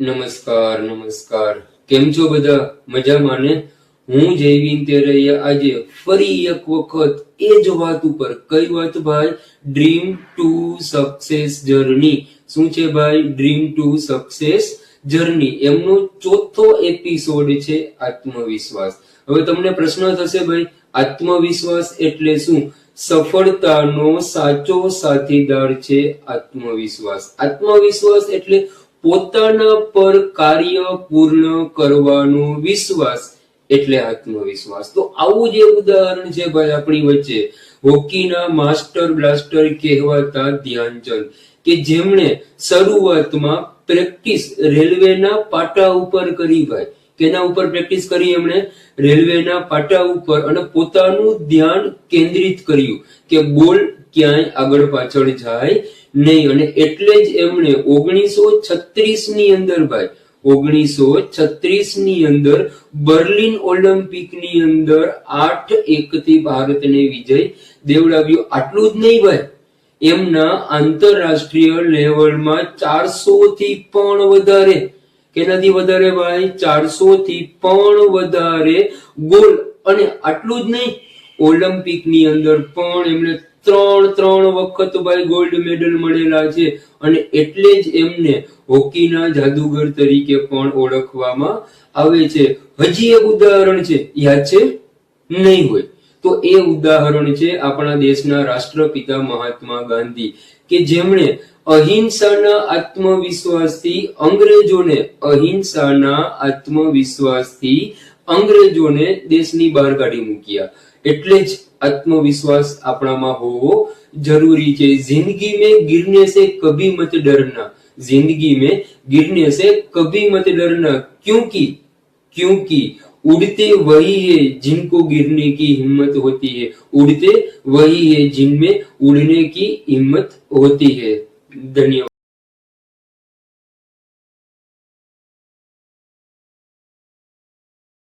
નમસ્કાર નમસ્કાર. કેમ છો બધા? મજામાં ને? હું જયવીન તેરૈયા. આજે ફરી એક વખત એ જ વાત ઉપર કઈ વાત ભાઈ? ડ્રીમ ટુ સક્સેસ જર્ની શું છે ભાઈ? ડ્રીમ ટુ સક્સેસ જર્ની એમનો ચોથો એપિસોડ છે આત્મવિશ્વાસ. હવે તમને પ્રશ્ન થશે ભાઈ, આત્મવિશ્વાસ એટલે શું? સફળતાનો સાચો સાથીદાર છે આત્મવિશ્વાસ. આત્મવિશ્વાસ એટલે પોતાના પર કાર્ય પૂર્ણ કરવાનો વિશ્વાસ એટલે આત્મવિશ્વાસ. તો આવું જે ઉદાહરણ છે ભાઈ આપણી વચ્ચે, હોકીના માસ્ટર બ્લાસ્ટર કહેવાતા ધ્યાનચંદ, કે જેમણે શરૂઆતમાં પ્રેક્ટિસ રેલવેના પાટા ઉપર કરી ભાઈ. કેના ઉપર પ્રેક્ટિસ કરી એમણે? રેલવેના પાટા ઉપર અને પોતાનું ધ્યાન કેન્દ્રિત કર્યું કે બોલ ક્યાંય આગળ પાછળ જાય નહીં. અને એટલે જ એમણે ઓગણીસો છત્રીસની અંદર ભાઈ, ઓગણીસો છત્રીસની અંદર બર્લિન ઓલિમ્પિકની અંદર આઠ એક થી ભારતને વિજય દેવડાવ્યો. આટલું જ નહીં ભાઈ. એમના આંતરરાષ્ટ્રીય લેવલમાં ચારસો થી પણ વધારે. કેનાથી વધારે ભાઈ? ચારસો થી પણ વધારે ગોલ. અને આટલું જ નહીં. ઓલિમ્પિકની અંદર પણ એમને ત્રણ ત્રણ વખત ભાઈ ગોલ્ડ મેડલ મળેલા છે. અને એટલે જ એમને હોકીના જાદુગર તરીકે પણ ઓળખવામાં આવે છે. હજી એક ઉદાહરણ છે. યાદ છે? નહીં હોય. તો એ ઉદાહરણ છે આપણા દેશના રાષ્ટ્રપિતા મહાત્મા ગાંધી કે જેમણે અહિંસાના આત્મવિશ્વાસથી અંગ્રેજોને અહિંસાના આત્મવિશ્વાસથી અંગ્રેજોને દેશની બહાર કાઢી મૂક્યા એટલે જ આત્મવિશ્વાસ આપણામાં હોવો જરૂરી છે જિંદગી में गिरने से कभी मत डरना जिंदगी में गिरने से कभी मत डरना क्योंकि क्योंकि उड़ते वही है जिनको गिरने की हिम्मत होती है उड़ते वही है जिनमें उड़ने की हिम्मत होती है धन्यवाद